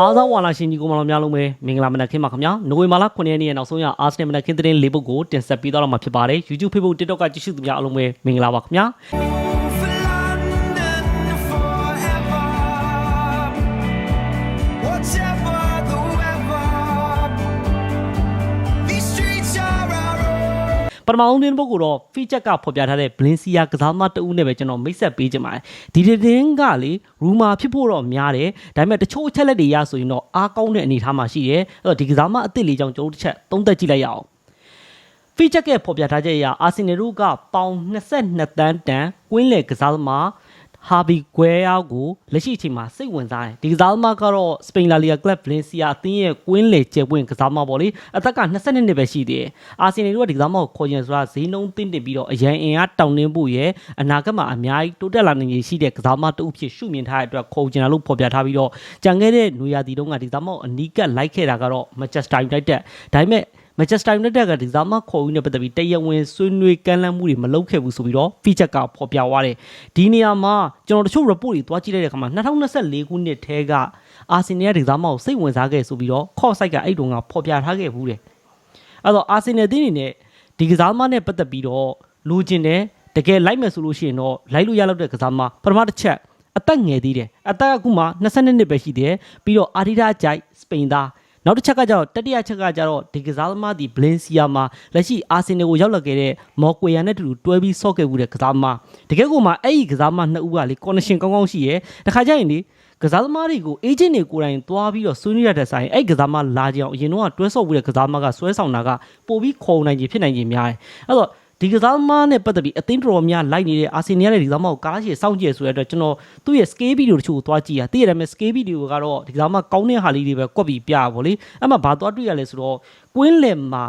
အားစားဝါလာရှင်ကြီးကိုမတော်များလုံးပဲမင်္ဂလာမနက်ခင်းပါခင်ဗျာနိုဝင်ဘာလ9ရက်နေ့ရဲ့နောက်ဆုံးရအာဆနယ်မနက်ခင်းသတင်းလေးပုဒ်ကိုတင်ဆက်ပေးတော့မှာဖြစ်ပါတယ် YouTube Facebook TikTok ကကြည့်ရှုသူများအားလုံးပဲမင်္ဂလာပါခင်ဗျာ ပထမဆုံးသတင်းပုဒ်ကိုတော့ feature ကဖော်ပြထားတဲ့ Balenciaga ကစားသမားတဦးနဲ့ပဲကျွန်တော်မိတ်ဆက်ပေးကြပါတယ်ဒီသတင်းကလေ rumor ဖြစ်ဖို့တော့များတယ်ဒါပေမဲ့တချို့အချက်လက်တွေရဆိုရင်တော့အားကောင်းတဲ့အနေအထားမှာရှိတယ်အဲ့တော့ဒီကစားသမားအစ်စ်လေးကြောင့်ကျွန်တော်တို့တစ်ချက်သုံးသပ်ကြည့်လိုက်ရအောင် feature ကဖော်ပြထားချက်အရအာဆင်နယ်တို့ကပေါင်22တန်းတန်ကွင်းလေကစားသမား ဟာဘီဂွဲယာကိုလက်ရှိအချိန်မှာစိတ်ဝင်စားတယ်ဒီကစားသမားကတော့စပိန်လာလီယာကလပ်ဗလင်စီယာအသင်းရဲ့ကွင်းလေကျယ်ပွင့်ကစားသမားပေါ့လေအသက်က22နှစ်ပဲရှိသေးတယ်အာဆင်နယ်တို့ကဒီကစားသမားကိုခေါ်ရင်ဆိုတာဈေးနှုန်းတင်းတင်ပြီးတော့အရန်အင်အားတောင်းတင်းဖို့ရဲ့အနာဂတ်မှာအများကြီးတိုးတက်လာနိုင်ရည်ရှိတဲ့ကစားသမားတဦးဖြစ်ရှုမြင်ထားတဲ့အတွက်ခေါ်ကျင်လာလို့ဖော်ပြထားပြီးတော့ကြံခဲ့တဲ့နွေရာသီတုန်းကဒီကစားသမားကိုအနီးကပ်လိုက်ခဲ့တာကတော့ Manchester United ဒါပေမဲ့ Manchester United ကဒီဇာမခေါ်ဦးနဲ့ပတ်သက်ပြီးတရားဝင်ဆွေးနွေးကမ်းလှမ်းမှုတွေမလုပ်ခဲ့ဘူးဆိုပြီးတော့ feature ကဖော်ပြသွားတယ်ဒီနေရာမှာကျွန်တော်တချို့ report တွေတွားကြည့်လိုက်တဲ့အခါမှာ2024ခုနှစ်ထဲကအာဆင်နယ်ကဒီဇာမကိုစိတ်ဝင်စားခဲ့ဆိုပြီးတော့ court site ကအဲ့တုန်းကဖော်ပြထားခဲ့ဘူးတယ်အဲ့တော့အာဆင်နယ်တင်းနေနဲ့ဒီကစားသမားနဲ့ပတ်သက်ပြီးတော့လိုချင်တယ်တကယ်လိုက်မယ်ဆိုလို့ရှိရင်တော့လိုက်လို့ရလောက်တဲ့ကစားသမားပထမတစ်ချက်အသက်ငယ်သေးတယ်အသက်အခုမှ22နှစ်ပဲရှိသေးတယ်ပြီးတော့အာဒီဒါကြိုက်စပိန်သား နောက်တစ်ချက်ကကျတော့တတိယချက်ကကျတော့ဒီကစားသမားဒီဘလင်စီယာမှာလက်ရှိအာဆင်နယ်ကိုရောက်လာခဲ့တဲ့မော်ကွေယာနဲ့တူတူတွဲပြီးဆော့ခဲ့မှုတဲ့ကစားသမားတကယ်ကိုမှအဲ့ဒီကစားသမားနှစ်ဦးကလေကော်နရှင်ကောင်းကောင်းရှိရဲတခါကျရင်လေကစားသမားတွေကိုအေဂျင့်တွေကိုယ်တိုင်သွားပြီးတော့ဆွေးနွေးရတဲ့ဆိုင်အဲ့ကစားသမားလာကြအောင်အရင်တော့တွဲဆော့မှုတဲ့ကစားသမားကဆွဲဆောင်တာကပို့ပြီးခေါ်နိုင်ခြင်းဖြစ်နိုင်ခြင်းများတယ်အဲ့တော့ ဒီကစားသမားနဲ့ပတ်သက်ပြီးအသင်းတော်တော်များလိုက်နေတဲ့အာဆင်နယ်ရဲ့ဒီကစားသမားကိုကားရှည်စောင့်ကြည့်ဆိုတဲ့အတွက်ကျွန်တော်သူ့ရဲ့ scale video တချို့ကိုသွားကြည့်ရသိရတယ်မဲ့ scale video ကတော့ဒီကစားသမားကောင်းတဲ့ဟာလေးတွေပဲကွက်ပြီးပြရပါဗောလေအဲ့မှာဘာသွားတွေ့ရလဲဆိုတော့ကွင်းလယ်မှာ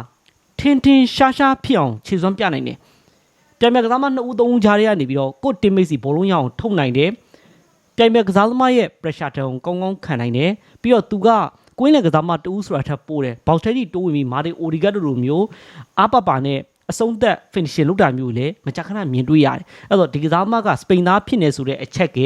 ထင်းထင်းရှားရှားဖြစ်အောင်ခြေစွမ်းပြနိုင်တယ်ပြိုင်မြတ်ကစားသမားနှစ်ဦးသုံးဦးကြားထဲကနေပြီးတော့ကိုတင်မိတ်စီဘောလုံးရအောင်ထုတ်နိုင်တယ်ပြိုင်ပွဲကစားသမားရဲ့ pressure တုံကောင်းကောင်းခံနိုင်တယ်ပြီးတော့သူကကွင်းလယ်ကစားသမားတူးဆိုတာထပ်ပိုးတယ်ဘောက်ထဲကြီးတိုးဝင်ပြီးမာတင်အိုဒီဂတ်တို့လိုမျိုးအာပပါနဲ့ အဆုံးသက် finishing လုပ်တာမျိုးလေမကြခဏမြင်တွေ့ရတယ်အဲ့တော့ဒီကစားသမားကစပိန်သားဖြစ်နေဆိုတဲ့အချက်က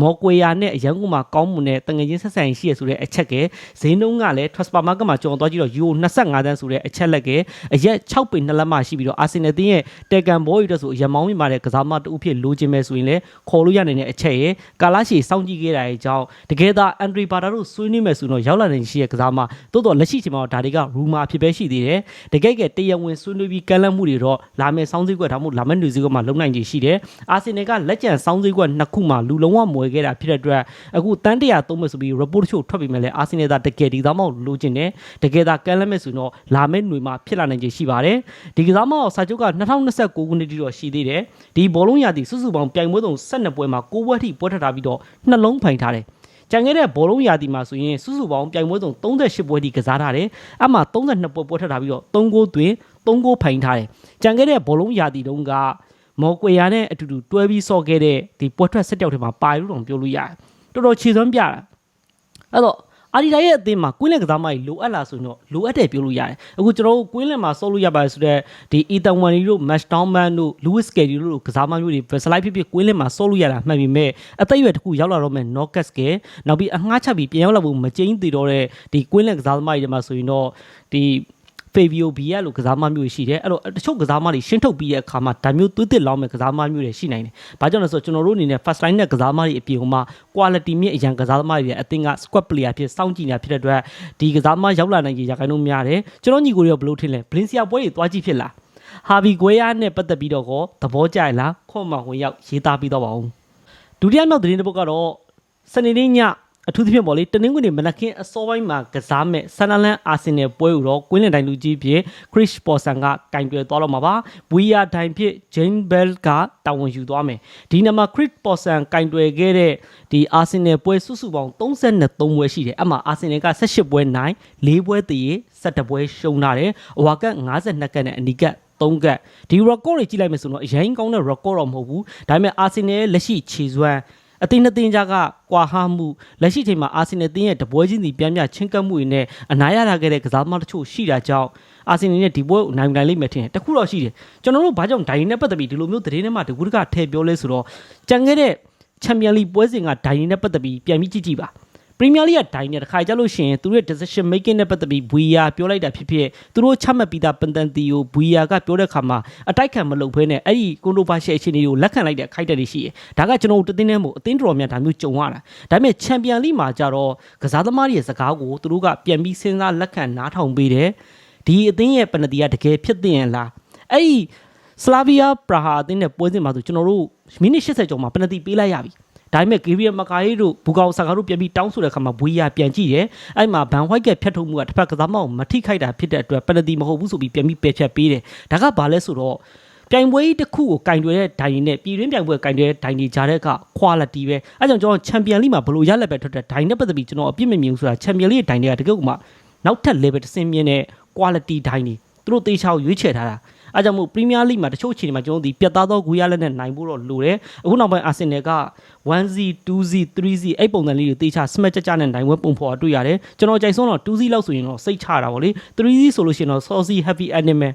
မော်ကွေယာနဲ့အရန်ကူမှာကောင်းမှုနဲ့တငယ်ချင်းဆက်ဆံရှိရဆိုတဲ့အချက်ကဈေးနှုန်းကလည်း transfer market မှာကြော်သွားကြည့်တော့ euro 25တန်းဆိုတဲ့အချက်လက်ကအရက်6ပေ2လက်မှရှိပြီးတော့ Arsenal တင်းရဲ့တေကန်ဘောရီတက်ဆိုအရန်မောင်းမိမာတဲ့ကစားသမားတူဖြစ်လိုချင်မဲ့ဆိုရင်လည်းခေါ်လို့ရနိုင်တဲ့အချက်ရဲ့ကာလာရှီစောင့်ကြည့်ခဲ့တာရဲ့အကြောင်းတကယ်သာအန်ဒရီဘာတာတို့ဆွေးနွေးမယ်ဆိုတော့ရောက်လာနိုင်ရှိရဲ့ကစားသမားသို့တော့လက်ရှိချိန်မှာတော့ဒါတွေကရူမာဖြစ်ပဲရှိသေးတယ်တကယ်ကတရားဝင်ဆွေးနွေးပြီးကမ်းလှမ်းမှုတွေတော့လာမယ့်စောင်းစည်းကွက်ဒါမှမဟုတ်လာမယ့်နေစည်းကွက်မှာလုံနိုင်ခြေရှိတယ်အာဆင်နယ်ကလက်ကျန်စောင်းစည်းကွက်နှစ်ခုမှာလူလုံးဝမွေခဲ့တာဖြစ်တဲ့အတွက်အခုတန်းတရာသုံးမယ်ဆိုပြီး report တချို့ထွက်ပြီးမှလည်းအာဆင်နယ်သာတကယ်ဒီသားမောက်လိုချင်တယ်တကယ်သာကမ်းလှမ်းမယ်ဆိုတော့လာမယ့်ຫນွေမှာဖြစ်လာနိုင်ခြေရှိပါတယ်ဒီကစားမောက်စာချုပ်က2029ခုနှစ်တိတော့ရှိသေးတယ်ဒီဘောလုံးရာသီစုစုပေါင်းပြိုင်ပွဲသုံး12ပွဲမှာ6ပွဲထိပွဲထပ်ထားပြီးတော့နှလုံးဖိုင်ထားတယ် ကြံခဲ့တဲ့ဘောလုံးရာသီမှာဆိုရင်စုစုပေါင်းပြိုင်ပွဲစုံ38ပွဲထိကစားထားတယ်။အမှ32ပွဲပွဲထပ်ထားပြီးတော့3ဂိုးသွင်း3ဂိုးဖိုင်ထားတယ်။ကြံခဲ့တဲ့ဘောလုံးရာသီတုန်းကမော်ကွေယာနဲ့အတူတူတွဲပြီးဆော့ခဲ့တဲ့ဒီပွဲထွက်ဆက်တောက်ထဲမှာပါလို့တော့ပြောလို့ရတယ်။တော်တော်ခြေစွမ်းပြတာ။အဲ့တော့ အာဒီဒါရဲ့အသင်းမှာကွင်းလက်ကစားမကြီးလိုအပ်လားဆိုရင်တော့လိုအပ်တယ်ပြောလို့ရတယ်။အခုကျွန်တော်တို့ကွင်းလက်မှာဆော့လို့ရပါတယ်ဆိုတော့ဒီအီတန်ဝန်ရီတို့မက်တောင်းမန်တို့လူးဝစ်စကယ်ဒီတို့လိုကစားမမျိုးတွေဗက်စလိုက်ဖြစ်ဖြစ်ကွင်းလက်မှာဆော့လို့ရတာမှန်ပြီမဲ့အသက်အရွယ်တစ်ခုရောက်လာတော့မဲ့နော့ကတ်စကယ်နောက်ပြီးအငှားချက်ပြီးပြန်ရောက်လာဖို့မကျင်းသေးတော့တဲ့ဒီကွင်းလက်ကစားသမားတွေထဲမှာဆိုရင်တော့ဒီ ဖေဗီယိုဘီယက်လို့ကစားမမျိုးရှိတယ်အဲ့တော့တချို့ကစားမတွေရှင်းထုတ်ပြီးတဲ့အခါမှာဒါမျိုးသွေးတစ်လောင်းမဲ့ကစားမမျိုးတွေရှိနိုင်တယ်။ဘာကြောင့်လဲဆိုတော့ကျွန်တော်တို့အနေနဲ့ first line နဲ့ကစားမတွေအပြင်မှာ quality မြင့်အရန်ကစားသမားတွေရဲ့အသင်းက squad player ဖြစ်စောင့်ကြည့်နေတာဖြစ်တဲ့အတွက်ဒီကစားမရောက်လာနိုင်ကြရခိုင်လို့များတယ်။ကျွန်တော်ညီကိုတွေရောဘယ်လိုထင်လဲ။ Valencia ပွဲတွေသွားကြည့်ဖြစ်လား။ဟာဘီဂွေယာနဲ့ပတ်သက်ပြီးတော့ကောသဘောကျရလား။ခွန်မဝင်ရောက်ရေးသားပြီးတော့ပါဦး။ဒုတိယမြောက်သတင်းတစ်ပုဒ်ကတော့စနေနေ့ည အထူးသဖြင့်ပေါ့လေတနင်္ဂနွေမနက်ခင်းအစောပိုင်းမှာကစားမဲ့ဆန်နလန်အာဆင်နယ်ပွဲကိုတော့ကွင်းလင်တိုင်းလူကြီးဖြစ်ခရစ်ပေါ်ဆန်ကကင်တွယ်သွားတော့မှာပါဝီယာတိုင်းဖြစ်ဂျိမ်းဘဲလ်ကတာဝန်ယူသွားမယ်ဒီနမှာခရစ်ပေါ်ဆန်ကင်တွယ်ခဲ့တဲ့ဒီအာဆင်နယ်ပွဲစုစုပေါင်း33ပွဲရှိတယ်အမှအာဆင်နယ်က18ပွဲနိုင်4ပွဲတည်17ပွဲရှုံးထားတယ်အဝါကတ်52ကတ်နဲ့အနီကတ်3ကတ်ဒီ record တွေကြည့်လိုက်မယ်ဆိုတော့အရင်ကောင်းတဲ့ record တော့မဟုတ်ဘူးဒါပေမဲ့အာဆင်နယ်ရဲ့လက်ရှိခြေစွမ်း အသင်းနှစ်သင်းကြားကကွာဟမှုလက်ရှိချိန်မှာအာဆင်နယ်တင်းရဲ့တပွဲချင်းစီပြန်ပြချင်းကပ်မှုတွေနဲ့အနားရလာခဲ့တဲ့ကစားသမားတချို့ရှိတာကြောင့်အာဆင်နယ်နဲ့ဒီပွဲကိုနိုင်နိုင်လိမ့်မယ်ထင်တယ်တခုတော့ရှိတယ်ကျွန်တော်တို့ဘာကြောင့်ဒိုင်နဲ့ပတ်သက်ပြီးဒီလိုမျိုးသတင်းထဲမှာတကူတကထည့်ပြောလဲဆိုတော့ကြံခဲ့တဲ့ချန်ပီယံလိပွဲစဉ်ကဒိုင်နဲ့ပတ်သက်ပြီးပြန်ပြီးကြည့်ကြည့်ပါ ပရီးမီယာလိဂ်ကဒိုင်းနဲ့တခါကြလို့ရှိရင်သူတို့ရဲ့ decision making နဲ့ပတ်သက်ပြီးဘွီယာပြောလိုက်တာဖြစ်ဖြစ်သူတို့ချမှတ်ပြီးသားပန်တန်တီကိုဘွီယာကပြောတဲ့ခါမှာအတိုက်ခံမလုပ်ဘဲနဲ့အဲ့ဒီကွန်တိုဘာရှယ်အခြေအနေကိုလက်ခံလိုက်တဲ့ခိုက်တဲ့တွေရှိတယ်ဒါကကျွန်တော်တို့တသိန်းနဲ့မို့အသင်းတော်များဒါမျိုးကြုံရတာဒါပေမဲ့ချန်ပီယံလိမှာကြတော့ကစားသမားတွေရဲ့စကားကိုသူတို့ကပြန်ပြီးစဉ်းစားလက်ခံနားထောင်ပေးတယ်ဒီအသင်းရဲ့ပနတီကတကယ်ဖြစ်သင့်ရလားအဲ့ဒီစလာဗီယာပရာဟာအသင်းနဲ့ပွဲစဉ်မှာဆိုကျွန်တော်တို့မိနစ်80ကျော်မှာပနတီပေးလိုက်ရပြီ ဒါပေမဲ့ဂေဗီယယ်မကာယေတို့ဘူကောင်ဆာကာတို့ပြန်ပြီးတောင်းဆိုတဲ့အခါမှာဘွေယာပြန်ကြည့်တယ်။အဲ့မှာဘန်ဝိုက်ကဖြတ်ထုတ်မှုကတစ်ဖက်ကစားမအောင်မထိခိုက်တာဖြစ်တဲ့အတွက်ပနတီမဟုတ်ဘူးဆိုပြီးပြန်ပြီးပယ်ဖြတ်ပေးတယ်။ဒါကဘာလဲဆိုတော့ပြိုင်ပွဲကြီးတစ်ခုကိုကင်တွယ်တဲ့ဒိုင်တွေနဲ့ပြည်တွင်းပြိုင်ပွဲကင်တွယ်တဲ့ဒိုင်တွေကြားတဲ့က quality ပဲ။အဲကြောင့်ကျွန်တော်ချန်ပီယံလိမှာဘလို့ရလက်ပဲထွက်တဲ့ဒိုင်နဲ့ပတ်သက်ပြီးကျွန်တော်အပြစ်မမြင်ဘူးဆိုတာချန်ပီယံလိရဲ့ဒိုင်တွေကတကယ်ကိုမှနောက်ထပ် level တစ်ဆင့်မြင့်တဲ့ quality ဒိုင်တွေသူတို့တေချာကိုရွေးချယ်ထားတာ။ အဲကြောင့်မို့ပရီးမီယာလိမှာတချို့အခြေအနေမှာကျွန်တော်တို့ဒီပြတ်သားသောဂူရလက်နဲ့နိုင်ဖို့တော့လိုတယ်အခုနောက်ပိုင်းအာဆင်နယ်က 1Z 2Z 3Z အဲ့ပုံစံလေးတွေတေချာ smash ကြကြနဲ့နိုင်ပွဲပုံဖော်တွေ့ရတယ်ကျွန်တော်ကြိုက်ဆုံးတော့ 2Z လောက်ဆိုရင်တော့စိတ်ချတာဗောလေ 3Z ဆိုလို့ရှိရင်တော့ saucy happy animal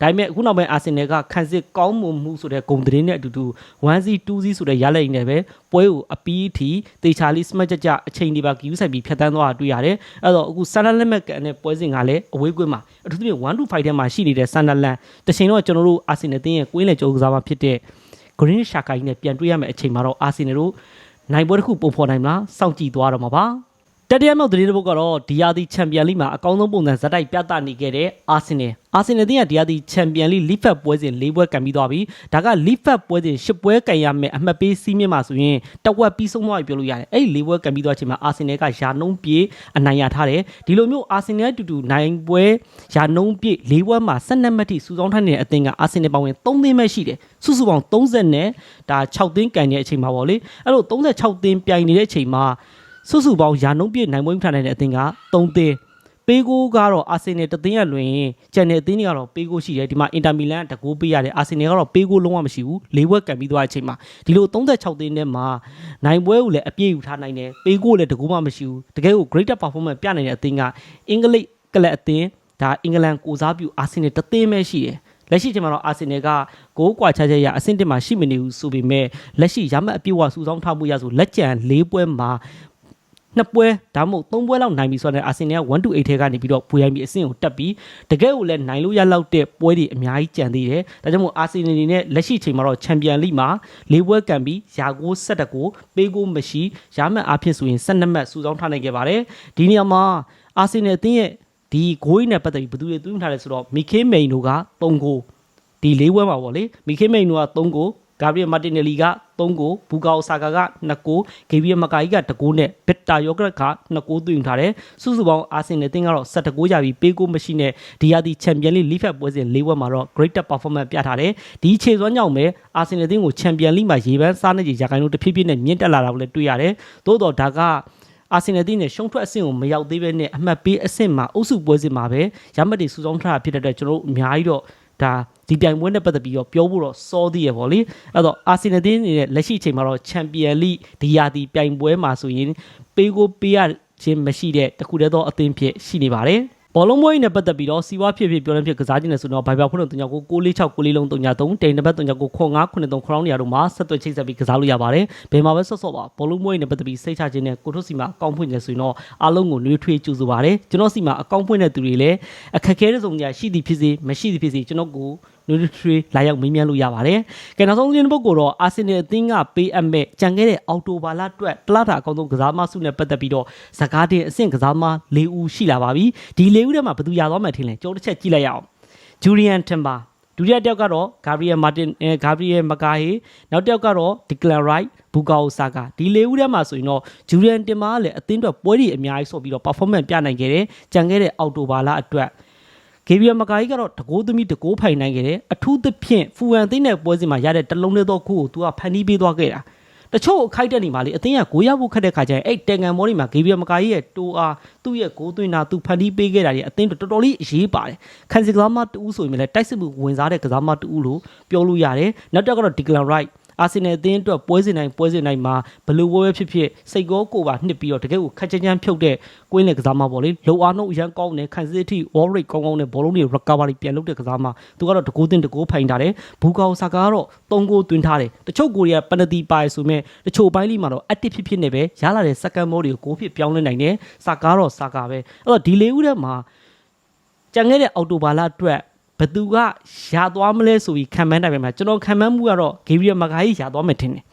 ဒါပေမဲ့အခုနောက်ပိုင်းအာဆင်နယ်ကခံစစ်ကောင်းမွန်မှုဆိုတဲ့ဂုံသတင်းနဲ့အတူတူ 1Z 2Z ဆိုတဲ့ရလက်ရင်းနဲ့ပဲပွဲကိုအပီးအထိတေချာလေး smash ကြကြအချိန်တွေပါကယူဆိုင်ပြီးဖြတ်တန်းသွားတာတွေ့ရတယ်အဲ့တော့အခုဆန်ဒလက်မက်ကန်နဲ့ပွဲစဉ်ကလည်းအဝေးကွင်းမှာအထူးသဖြင့်1 to 5ထဲမှာရှိနေတဲ့ဆန်ဒလန်တချိန်တော့ကျွန်တော်တို့အာဆင်နယ်တင်းရဲ့ကွင်းလေကြိုးကစားမှာဖြစ်တဲ့ Green Shaka ကြီးနဲ့ပြန်တွေ့ရမယ့်အချိန်မှာတော့အာဆင်နယ်တို့နိုင်ပွဲတစ်ခုပုံဖော်နိုင်မလားစောင့်ကြည့်သွားတော့မှာပါ တတိယမြောက်သတင်းတစ်ပုဒ်ကတော့ဒီယာဒီချန်ပီယံလိမှာအကောင်းဆုံးပုံစံဇက်တိုက်ပြသနေခဲ့တဲ့အာဆင်နယ်အာဆင်နယ်တင်းကဒီယာဒီချန်ပီယံလိလီဖက်ပွဲစဉ်၄ပွဲကန်ပြီးသွားပြီဒါကလီဖက်ပွဲစဉ်၈ပွဲကန်ရမယ်အမှတ်ပေးစီးမြင့်မှာဆိုရင်တဝက်ပြီးဆုံးသွားပြီပြောလို့ရတယ်အဲ့ဒီ၄ပွဲကန်ပြီးသွားချိန်မှာအာဆင်နယ်ကယာနှုံးပြေအနိုင်ရထားတယ်ဒီလိုမျိုးအာဆင်နယ်တူတူနိုင်ပွဲယာနှုံးပြေ၄ပွဲမှာ၁၂မှတ်ထိစုဆောင်းထားနေတဲ့အသင်းကအာဆင်နယ်ပောင်ဝင်၃သင်းပဲရှိတယ်စုစုပေါင်း30နဲ့ဒါ6သင်းကန်တဲ့အချိန်မှာပေါ့လေအဲ့လို36သင်းပြိုင်နေတဲ့အချိန်မှာ စုစုပေါင်းယာနှုံးပြည့်နိုင်ပွဲထားနိုင်တဲ့အသင်းက3သင်းပေးကိုကတော့အာဆင်နယ်တသင်းရလွင်ကျန်တဲ့အသင်းတွေကတော့ပေးကိုရှိတယ်ဒီမှာအင်တာမီလန်တကူပေးရတယ်အာဆင်နယ်ကတော့ပေးကိုလုံးဝမရှိဘူး၄ဘွက်ကန်ပြီးသွားတဲ့အချိန်မှာဒီလို36သင်းထဲမှာနိုင်ပွဲကိုလည်းအပြည့်ယူထားနိုင်တယ်ပေးကိုလည်းတကူမှမရှိဘူးတကယ်ကို greater performance ပြနိုင်တဲ့အသင်းကအင်္ဂလိပ်ကလပ်အသင်းဒါအင်္ဂလန်ကိုစားပြုအာဆင်နယ်တသင်းပဲရှိတယ်လက်ရှိချိန်မှာတော့အာဆင်နယ်ကဂိုးကွာချချက်ရအဆင့်တင်မှာရှိမနေဘူးဆိုပေမဲ့လက်ရှိရမတ်အပြည့်အဝစူးစောင်းထားမှုရဆိုလက်ကျန်၄ပွဲမှာ နှစ်ပွဲဒါမှမဟုတ်သုံးပွဲလောက်နိုင်ပြီဆိုတော့အာဆင်နယ်က1 to 8ထဲကနေပြီးတော့ဘူရိုင်းပြီးအဆင့်ကိုတက်ပြီးတကယ်ကိုလည်းနိုင်လို့ရလောက်တဲ့ပွဲတွေအများကြီးကြံသေးတယ်ဒါကြောင့်မို့အာဆင်နယ်အနေနဲ့လက်ရှိချိန်မှာတော့ချန်ပီယံလိမှာ၄ပွဲကန်ပြီးယာကို7ကိုပေးကိုမရှိရမတ်အားဖြင့်ဆိုရင်12မှတ်စူးစောင်းထားနိုင်ခဲ့ပါတယ်ဒီနေရာမှာအာဆင်နယ်အသင်းရဲ့ဒီဂိုးကြီးနဲ့ပတ်သက်ပြီးဘယ်သူတွေသွင်းထားလဲဆိုတော့မီခေးမိန်တို့က3ဂိုးဒီလေးပွဲမှာပေါ့လေမီခေမိန်နိုက3ဂိုး ဂါဘရီယယ်မာတင်နယ်လီက3ဂိုးဘူကာအိုဆာကာက2ဂိုးဂေဗီယယ်မကာကြီးက2ဂိုးနဲ့ဘစ်တာယောဂရတ်က2ဂိုးသွင်းထားတယ်စုစုပေါင်းအာဆင်နယ်တင်းကတော့17ဂိုးရပြီးပေးဂိုးမရှိနဲ့ဒီယာဒီချန်ပီယံလိလီဖက်ပွဲစဉ်၄ပွဲမှာတော့ greater performance ပြထားတယ်ဒီခြေစွမ်းကြောင့်ပဲအာဆင်နယ်တင်းကိုချန်ပီယံလိမှာရေပန်းစားနေကြရာခိုင်နှုန်းတစ်ဖြည်းဖြည်းနဲ့မြင့်တက်လာတာကိုလည်းတွေ့ရတယ်သို့တော့ဒါကအာဆင်နယ်တင်းနဲ့ရှုံးထွက်အဆင့်ကိုမရောက်သေးပဲနဲ့အမှတ်ပေးအဆင့်မှာအုပ်စုပွဲစဉ်မှာပဲရမတ်တွေစုဆောင်းထားတာဖြစ်တဲ့အတွက်ကျွန်တော်တို့အများကြီးတော့ ဒါဒီပြိုင်ပွဲနဲ့ပတ်သက်ပြီးတော့ပြောဖို့တော့စောသေးရပေါ့လေအဲ့တော့အာဆင်နယ်တင်းနေတဲ့လက်ရှိအချိန်မှာတော့ချန်ပီယံလိဒီယာဒီပြိုင်ပွဲမှာဆိုရင်ပေးကိုပေးရခြင်းမရှိတဲ့တခုတည်းသောအသင်းဖြစ်ရှိနေပါတယ် ဘောလုံးမွေးနဲ့ပတ်သက်ပြီးတော့စီဝါဖြစ်ဖြစ်ပြောနေဖြစ်ကစားခြင်းနဲ့ဆိုတော့ဘိုင်ဘာဖွင့်လို့39ကို646 6လေးလုံး39တိန်နံပါတ်39ကိုခွန်9 93ခေါင်းနေရာတို့မှာဆက်သွယ်ချိတ်ဆက်ပြီးကစားလို့ရပါတယ်ဘယ်မှာပဲဆော့ဆော့ပါဘောလုံးမွေးနဲ့ပတ်သက်ပြီးစိတ်ချခြင်းနဲ့ကိုထုတ်စီမှာအကောင့်ဖွင့်နေဆိုရင်တော့အားလုံးကိုနှွေးထွေးကြိုဆိုပါတယ်ကျွန်တော်စီမှာအကောင့်ဖွင့်တဲ့သူတွေလည်းအခက်အခဲတဲ့စုံညာရှိသည်ဖြစ်စေမရှိသည်ဖြစ်စေကျွန်တော်ကို nutri လာရောက်မေးမြန်းလို့ရပါတယ်။ကဲနောက်ဆုံးသတင်းတစ်ပုဒ်ကိုတော့အာဆင်နယ်အသင်းကပေးအပ်မဲ့ကြံခဲ့တဲ့အော်တိုဘာလအတွက်တလားတာအကောင်းဆုံးကစားမစုနဲ့ပတ်သက်ပြီးတော့ဇကာတင်အဆင့်ကစားမ၄ဦးရှိလာပါပြီ။ဒီ၄ဦးထဲမှာဘယ်သူရသွားမှထင်လဲကြောတစ်ချက်ကြည့်လိုက်ရအောင်။ Julian Timber ဒုတိယတစ်ယောက်ကတော့ Gabriel Martin အဲ Gabriel Macahe နောက်တစ်ယောက်ကတော့ Declan Rice ဘူကာအိုဆာကာဒီ၄ဦးထဲမှာဆိုရင်တော့ Julian Timber ကလည်းအသင်းအတွက်ပွဲတွေအများကြီးဆော့ပြီးတော့ performance ပြနိုင်ခဲ့တယ်။ကြံခဲ့တဲ့အော်တိုဘာလအတွက် ဂေဗီယမကာကြီးကတော့တကိုးသမီးတကိုးဖိုင်နိုင်ခဲ့တယ်အထူးသဖြင့်ဖူဟန်သိန်းတဲ့ပွဲစဉ်မှာရတဲ့တလုံးလေးသောခုကိုသူကဖန်တီးပေးသွားခဲ့တာတချို့အခိုက်တက်နေမှာလေအသင်းကဂိုးရဖို့ခက်တဲ့ခါကျရင်အဲ့တန်ကန်မောတွေမှာဂေဗီယမကာကြီးရဲ့တိုးအားသူ့ရဲ့ဂိုးသွင်းတာသူဖန်တီးပေးခဲ့တာတွေအသင်းတော်တော်လေးအရေးပါတယ်ခန်စီကစားမတူးဆိုရင်လည်းတိုက်စစ်မှုဝင်စားတဲ့ကစားမတူးလို့ပြောလို့ရတယ်နောက်တစ်ယောက်ကတော့ဒီကလန်ရိုက် အာဆင်နယ်အသင်းအတွက်ပွဲစဉ်တိုင်းပွဲစဉ်တိုင်းမှာဘယ်လိုပွဲပဲဖြစ်ဖြစ်စိတ်ကောကိုယ်ပါနှစ်ပြီးတော့တကယ်ကိုခက်ချမ်းချမ်းဖြုတ်တဲ့ကွင်းလေကစားမပေါ့လေလောအားနှုတ်အရန်ကောင်းတယ်ခံစစ်အထိ wall rate ကောင်းကောင်းနဲ့ဘောလုံးတွေ recovery ပြန်လုပ်တဲ့ကစားမသူကတော့တကိုးတင်တကိုးဖိုင်ထားတယ်ဘူကောဆာကာကတော့၃ဂိုးသွင်းထားတယ်တချို့ကိုရီးယားပနတီပါရဆိုမဲ့တချို့ပိုင်းလေးမှာတော့ active ဖြစ်ဖြစ်နေပဲရလာတဲ့ second mode တွေကိုဂိုးဖြစ်ပြောင်းလဲနိုင်တယ်ဆာကာတော့ဆာကာပဲအဲ့တော့ဒီလေးဦးထဲမှာကြံခဲ့တဲ့အော်တိုဘာလအတွက် ဘသူကရာသွားမလဲဆိုပြီးခံမှန်းတယ်ပဲမှာကျွန်တော်ခံမှန်းမှုကတော့ဂေဘရီယယ်မဂါကြီးရာသွားမယ်ထင်တယ်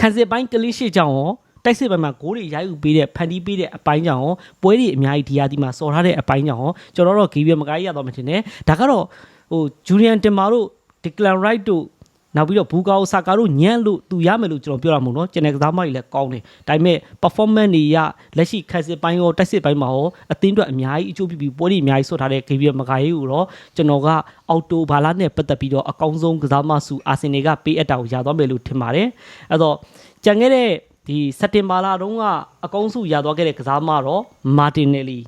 ခံစစ်ပိုင်းကလင်းရှိကြောင်ရောတိုက်စစ်ပိုင်းမှာဂိုးတွေရိုက်ယူပေးတဲ့ဖန်တီးပေးတဲ့အပိုင်းကြောင်ရောပွဲတွေအများကြီးဒီယာဒီမှာစော်ထားတဲ့အပိုင်းကြောင်ရောကျွန်တော်တို့ဂေဘရီယယ်မဂါကြီးရာသွားမယ်ထင်တယ်ဒါကတော့ဟိုဂျူလီယန်တင်မာတို့ဒီကလန်ရိုက်တို့ နောက်ပြီးတော့ဘူကာအိုဆာကာတို့ညံ့လို့သူရမယ်လို့ကျွန်တော်ပြောတာမဟုတ်နော်ကျန်တဲ့ကစားမတွေလည်းကောင်းတယ်ဒါပေမဲ့ performance တွေရလက်ရှိခက်စစ်ပိုင်းရောတိုက်စစ်ပိုင်းမှာရောအသင်းအတွက်အများကြီးအကျိုးပြုပြီးပွဲတွေအများကြီးဆွတ်ထားတဲ့ KPL မကာရေးကိုတော့ကျွန်တော်ကအော်တိုဘာလာနဲ့ပတ်သက်ပြီးတော့အကောင်းဆုံးကစားမစုအာဆင်နယ်ကပေးအပ်တာကိုရသွားမယ်လို့ထင်ပါတယ်အဲ့တော့ကြံခဲ့တဲ့ဒီစက်တင်ဘာလတုန်းကအကောင်းစုရသွားခဲ့တဲ့ကစားမတော့မာတင်နယ်လီ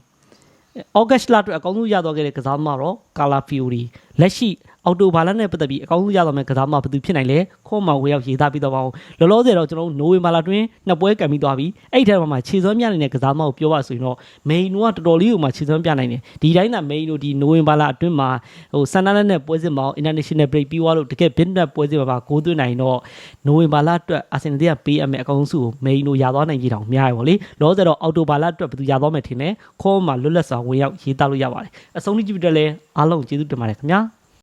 ဩဂတ်လအတွက်အကောင်းဆုံးရသွားခဲ့တဲ့ကစားမတော့ကာလာဖီယိုရီ လက်ရှိအော်တိုဘာလနဲ့ပတ်သက်ပြီးအကောင်းဆုံးရသွားမယ့်ကစားမဘယ်သူဖြစ်နိုင်လဲခေါ်မှဝေရောက်ရေးသားပြီးတော့ပါအောင်လောလောဆယ်တော့ကျွန်တော်တို့နိုဝင်ဘာလတွင်နှစ်ပွဲကံပြီးသွားပြီအဲ့ဒီထဲမှာခြေစွမ်းပြနေတဲ့ကစားမကိုပြောပါဆိုရင်တော့မိန်နိုကတော်တော်လေးကိုမှခြေစွမ်းပြနိုင်တယ်ဒီတိုင်းသာမိန်နိုဒီနိုဝင်ဘာလအတွင်းမှာဟိုဆန်နာလက်နဲ့ပွဲစစ်မှာ international break ပြီးသွားလို့တကယ် business ပွဲစစ်မှာပါဂိုးသွင်းနိုင်တော့နိုဝင်ဘာလအတွက်အာဆင်နယ်ကပေးအပ်မယ့်အကောင်းဆုံးကိုမိန်နိုရသွားနိုင်ကြတောင်များရပါလေလောလောဆယ်တော့အော်တိုဘာလအတွက်ဘယ်သူရသွားမယ်ထင်လဲခေါ်မှလွတ်လပ်စွာဝင်ရောက်ရေးသားလို့ရပါတယ်အဆုံးထိကြည့်ပြီးတော့လည်းအားလုံးကျေးဇူးတင်ပါတယ်ခင်ဗျာ